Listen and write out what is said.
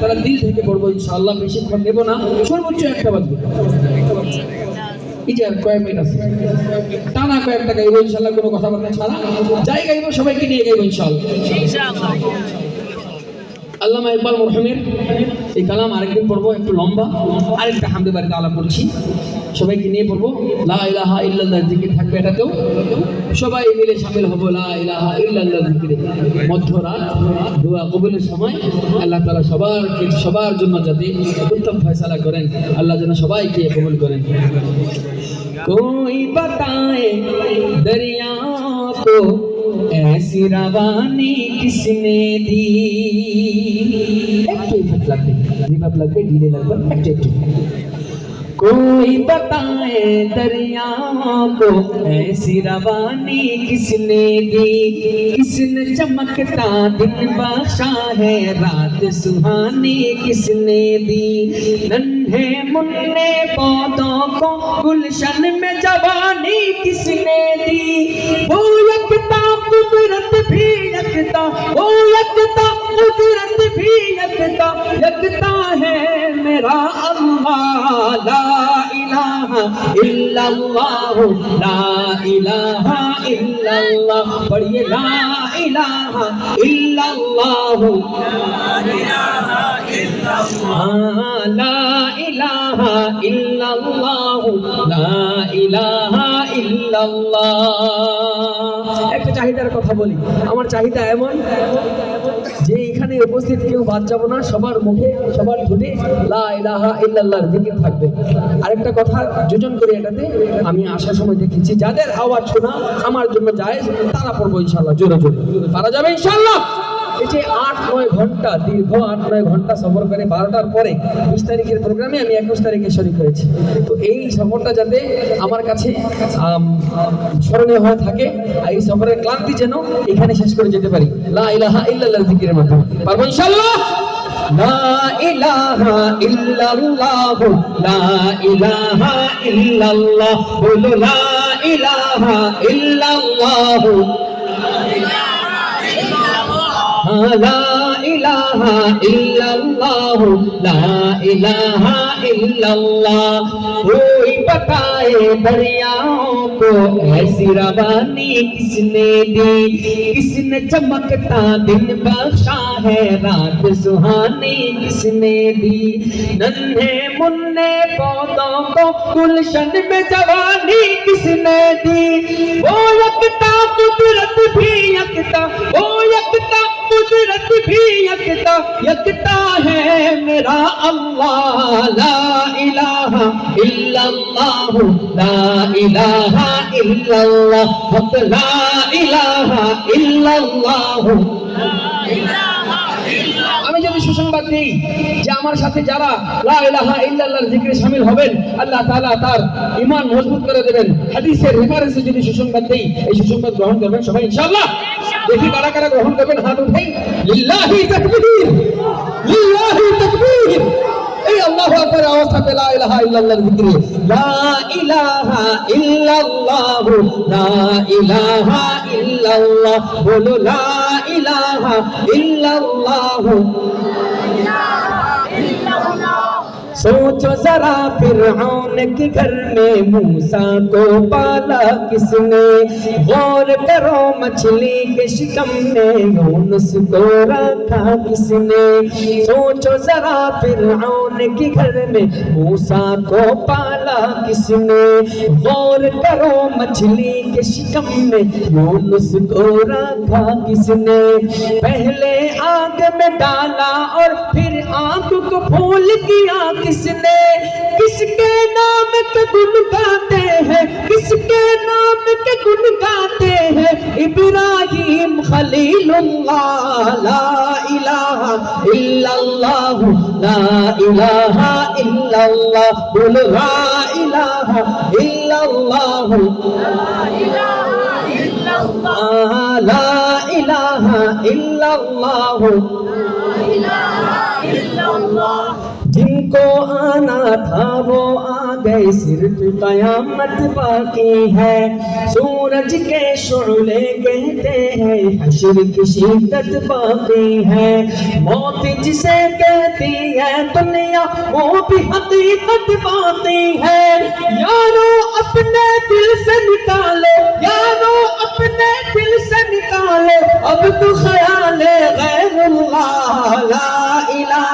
তারা দিল থেকে পড়ব ইনশাআল্লাহ বেশিক্ষণ নেব না। সর্বোচ্চ একটা বাজবে কয়েক মিনিট আছে। কয়েকটা ইনশাল্লাহ কোনো যাই সবাইকে নিয়ে আরেকদিন পড়ব, একটু লম্বা। আরেকটা হামদে বাড়িতে আলাপ করছি সবাইকে নিয়ে পড়বো লা ইলাহা ইল্লাল্লাহ জিকির থাকবে এটাতেও সবাই মিলে সামিল হবো লা ইলাহা ইল্লাল্লাহ জিকিরে মধ্যরাত দোয়া কবুলের সময় আল্লাহ তাআলা সবার সবার জন্য যাতে উত্তম ফয়সালা করেন আল্লাহ যেন সবাইকে কবুল করেন कोई बताए दरिया को ऐसी रवानी किसने दी একটু ইফেক্ট লাগবে রিভাব লাগবে ডিলে লাগবে একটু একটু کوئی بتائے دریا کو، ایسی روانی کس نے دی؟ کس نے چمکتا دن بخشا ہے؟ رات سہانی کس نے دی؟ ننھے منے پودوں کو گلشن میں جوانی کس نے دی؟ وہ یکتا قدرت بھی یکتا، وہ یکتا قدرت بھی یکتا illallah la ilaha illallah padhiye la ilaha illallah la ilaha illallah la ilaha illallah la ilaha illallah একটা চাহিদার কথা বলি। আমার চাহিদা এমন যে এখানে উপস্থিত কেউ বাদ যাব না, সবার মুখে, সবার ঠোঁটে লা ইলাহা জিকির থাকবে। আরেকটা কথা, যোজন করে এটাতে, আমি আসার সময় দেখেছি, যাদের আওয়াজ শোনা আমার জন্য যায় তারা পড়ব ইনশাল্লাহ, জোরে জোরে। পারা যাবে ইনশাল্লাহ? ঘণ্টা, দীর্ঘ আট নয় ঘণ্টা সফর করে বারোটার পরে বিশ তারিখের প্রোগ্রামে আমি একুশ তারিখে শরিক হয়েছি। তো এই সফরটা যাতে আমার কাছে স্মরণীয় হয়ে থাকে, আর এই সফরের ক্লান্তি যেন এখানে শেষ করে যেতে পারি। লা ইলাহা ইল্লাল্লাহ জিকিরের মাধ্যমে। ইনশাআল্লাহ? লা ইলাহা ইল্লাল্লাহ, লা ইলাহা ইল্লাল্লাহ, বলো লা ইলাহা ইল্লাল্লাহ। لا ইলাহা ইল্লাল্লাহ লা ইলাহা ইল্লাল্লাহ कोई बताए दरियाओं को ऐसी रवानी किसने दी किसने चमकता दिन बख्शा है रात सुहानी किसने दी नन्हे मुन्ने पौधों को गुलशन में जवानी किसने दी वो यकता कुदरत भी यकता वो यकता यकता है मेरा अल्लाह ला इलाहा इल्लल्लाह ला इलाहा इल्लल्लाह हक ला इलाहा इल्लल्लाह আমি যদি সুসংবাদ দিই যে আমার সাথে যারা লা ইলাহা ইল্লাল্লাহর জিকিরে হবেন, আল্লাহ তাআলা তার ঈমান মজবুত করে দেবেন। হাদিসের রেফারেন্সে যদি সুসংবাদ দেই, এই সুসংবাদ গ্রহণ করবেন সবাই, ইনশাআল্লাহ। দেখি কারা কারা গ্রহণ করবেন, হাত উঠাই। লিল্লাহি এই ইলাহা ইলাহা ইলাহা سوچو ذرا فرعون کی گھر میں موسا کو پالا کس نے؟ غور کرو مچھلی کے شکم میں، یونس کو رکھا کس نے؟ سوچو ذرا فرعون کی گھر میں موسا کو پالا کس نے؟ غور کرو مچھلی کے شکم میں، یونس کو رکھا کس نے؟ پہلے آگ میں ڈالا اور پھر آگ کو پھول کی آگ किसने किसके नाम के गुण गाते हैं किसके नाम के गुण गाते हैं इब्राहिम खलीलुल्लाह ला इलाहा इल्लल्लाह ला इलाहा इल्लल्लाह बोल ला इलाहा ला इलाहा इल्लल्लाह ला इलाहा इल्लल्लाह ला इलाहा इल्लल्लाह جن کو آنا تھا وہ آ گئے صرف قیامت باقی ہے۔ سورج کے شعلے کہتے ہیں، حشر کی شدت باقی ہے۔ موت جسے کہتی ہے، دنیا وہ بھی حقیقت باقی ہے۔ یارو، اپنے دل سے نکالو۔ یارو، اپنے دل سے نکالو۔ اب تو خیال غیر اللہ